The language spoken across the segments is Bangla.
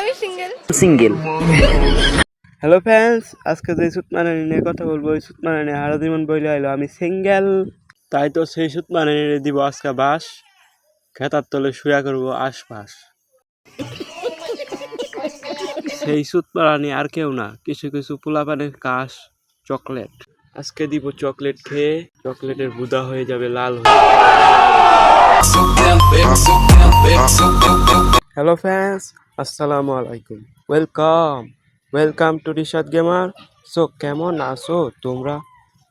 আমি সিঙ্গেল সিঙ্গেল হ্যালো ফ্রেন্ডস আজকে যে সুতমারানি নিয়ে কথা বলব ওই সুতমারানি হারা জীবন বইলে আইলো আমি সিঙ্গেল তাই তো সেই সুতমারানি দিব আজকে বাস খেতার তলে শুয়া করব আশপাশ। সেই সুতমারানি আর কেউ না কিছু কিছু পোলাপানের কাশ চকলেট। আজকে দিব চকলেট খেয়ে চকলেটের বুদা হয়ে যাবে লাল হয়ে হ্যালো ফ্রেন্ডস আসসালামু আলাইকুম। Welcome welcome to Rishad gamer so কেমন আছো? তোমরা?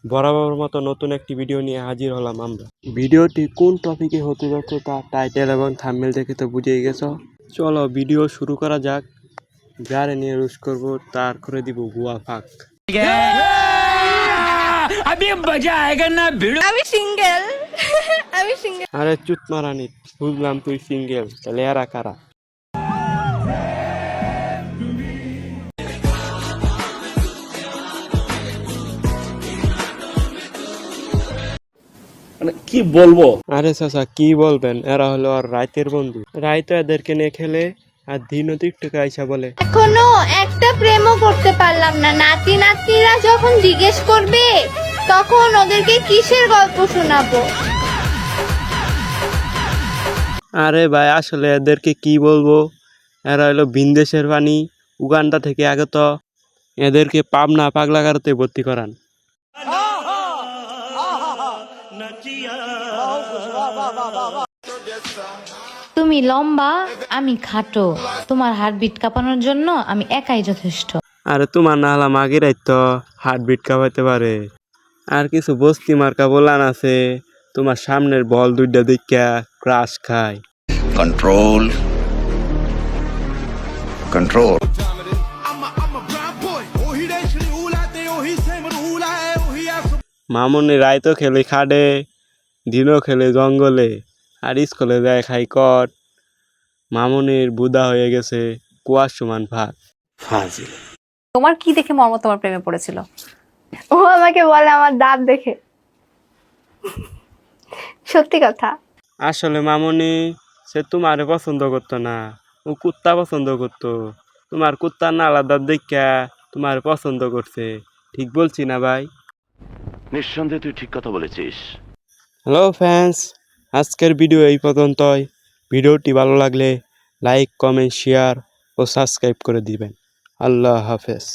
বরাবর মতো নতুন একটি ভিডিও নিয়ে হাজির হলাম আমরা। ভিডিওটি কোন টপিকে হতে যাচ্ছে তা টাইটেল এবং থাম্বনেল দেখে তো বুঝেই গেছো। চলো ভিডিও শুরু করা যাক। যারে নিয়ে রুশ করব তার করে দিব গুয়া ফাঁক। আমি সিঙ্গেল আমি সিঙ্গেল আরে চুত মারানি বুঝলাম তুই সিঙ্গেল তাহলে এরা কারা? মানে কি বলব? আরে চাচা কি বলবেন? এরা হলো আর রাইতের বন্ধু। রাই তো এদেরকে নিয়ে খেলে আর দিনও টিকটকে আইসা বলে। এখনও একটা প্রেমও করতে পারলাম না। নাতি নাতনিরা যখন জিজ্ঞেস করবে তখন ওদেরকে কিসের গল্প শোনাবো? আরে ভাই আসলে এদেরকে কি বলব? এরা হলো বিন্দেশের পানি উগান্ডা থেকে আগত। এদেরকে পাবনা পাগলাগারতে ভর্তি করান। তুমি লম্বা আমি খাটো। তোমার হার্টবিট কাঁপানোর জন্য আমি একাই যথেষ্ট। আরে তোমার না হলাম আগের তো হার্টবিট কাঁপাইতে পারে। আর কিছু বস্তি মার্কা বলান আছে তোমার সামনের বল দুইটা দেখা ক্রাশ খায়। কন্ট্রোল কন্ট্রোল মামনি রায় তো খেলে খাডে দিনও খেলে জঙ্গলে আর স্কুলে যায় খাই কট মামনির বুদা হয়ে গেছে কুয়ার সমান ভাত। ফাজিল। তোমার কি দেখে মর্ম তোমার প্রেমে পড়েছিল? ও আমাকে বলে আমার দাঁত দেখে। সত্যি কথা। আসলে মামনি সে তোমারে পছন্দ করতো না। ও কুত্তা পছন্দ করতো। তোমার কুত্তা না আলাদা দেখা তোমার পছন্দ করছে। ঠিক বলছি না ভাই? নিঃসন্দেহে তুই ঠিক কথা বলেছিস। হ্যালো ফ্যান্স আজকের ভিডিও এই পর্যন্তই। ভিডিওটি ভালো লাগলে লাইক কমেন্ট শেয়ার ও সাবস্ক্রাইব করে দিবেন। আল্লাহ হাফেজ।